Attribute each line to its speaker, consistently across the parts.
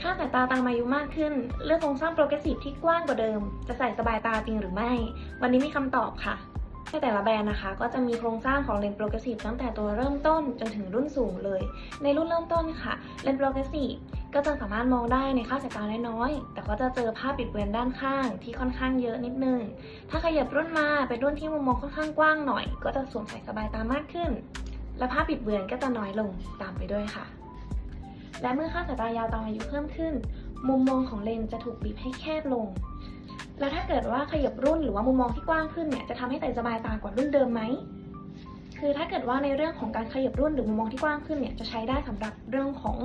Speaker 1: ค่าสายตาตามอายุมากขึ้น เลือกโครงสร้างโปรเกรสซีฟที่กว้างกว่าเดิม จะใส่สบายตาจริงหรือไม่ วันนี้มีคำตอบค่ะในแต่ละแบรนด์นะคะ ก็จะมีโครงสร้างของเลนส์โปรเกรสซีฟตั้งแต่ตัวเริ่มต้นจนถึงรุ่นสูงเลย ในรุ่นเริ่มต้นค่ะ เลนส์โปรเกรสซีฟก็จะสามารถมองได้ในค่าสายตาน้อยๆแต่ก็จะเจอภาพปิดเบือนด้านข้างที่ค่อนข้างเยอะนิดนึง ถ้าขยับรุ่นมาเป็นรุ่นที่มุมมองค่อนข้างกว้างหน่อย ก็จะสวมใส่สบายตามากขึ้น และภาพปิดเบือนก็จะน้อยลงตามไปด้วยค่ะ และเมื่อค่าสายตายาวตามอายุเพิ่มขึ้น มุมมองของเลนส์จะถูกบีบให้แคบลง แล้วถ้าเกิดว่าขยับรุ่นหรือว่ามุมมองที่กว้างขึ้นเนี่ยจะทำให้ใส่สบายตากว่ารุ่นเดิมไหมคือถ้าเกิดว่าในเรื่องของการขยับรุ่นหรือมุมมองที่กว้างขึ้นเนี่ยจะใช้ได้สำหรับเรื่องของ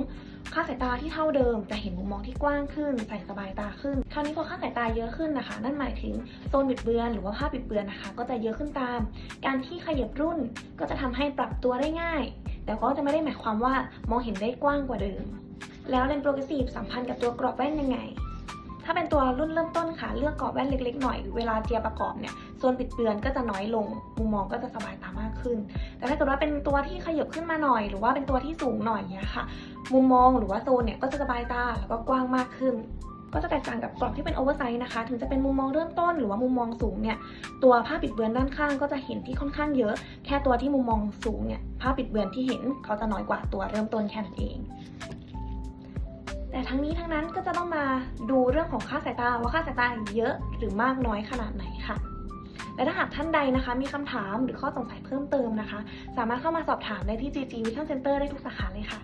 Speaker 1: ค่าสายตาที่เท่าเดิม จะเห็นมุมมองที่กว้างขึ้น ใส่สบายตาขึ้น คราวนี้พอค่าสายตาเยอะขึ้นนะคะ นั่นหมายถึงโซนบิดเบือนหรือว่าภาพบิดเบือนนะคะ ก็จะเยอะขึ้นตาม การที่ขยับรุ่นก็จะทำให้ปรับตัวได้ง่าย แต่ก็จะไม่ได้หมายความว่ามองเห็นได้กว้างกว่าเดิม แล้วเลนส์โปรเกรสซีฟสัมพันธ์กับตัวกรอบแว่นยังไง ถ้าเป็นตัวรุ่นเริ่มต้นค่ะ เลือกกรอบแว่นเล็กๆหน่อย เวลาเจียประกอบเนี่ยโซนปิดเบือนก็จะน้อยลง มุมมองก็จะสบายตามากขึ้น แต่ถ้าเกิดว่าเป็นตัวที่ขยับขึ้นมาหน่อย หรือว่าเป็นตัวที่สูงหน่อยเนี่ยค่ะ มุมมองหรือว่าโซนเนี่ยก็จะสบายตาแล้วก็กว้างมากขึ้น ก็จะแตกต่างกับกรอบที่เป็นโอเวอร์ไซส์นะคะ ถึงจะเป็นมุมมองเริ่มต้นหรือว่ามุมมองสูงเนี่ย ตัวผ้าปิดเบือนด้านข้างก็จะเห็นที่ค่อนข้างเยอะ แค่ตัวที่มุมมองสูงเนี่ย ผ้าปิดเบือนที่เห็นเขาจะน้อยกว่าตัวเริ่มต้นแค่นั้นเอง แต่ทั้งนี้ทั้งนั้นก็จะต้องมาดูเรื่องของค่าสายตาว่าค่าสายตาเยอะหรือมากน้อยขนาดไหนค่ะและถ้าหากท่านใดนะคะ มีคำถามหรือข้อสงสัยเพิ่มเติมนะคะ สามารถเข้ามาสอบถามได้ที่ GG Vision Center ได้ทุกสาขาเลยค่ะ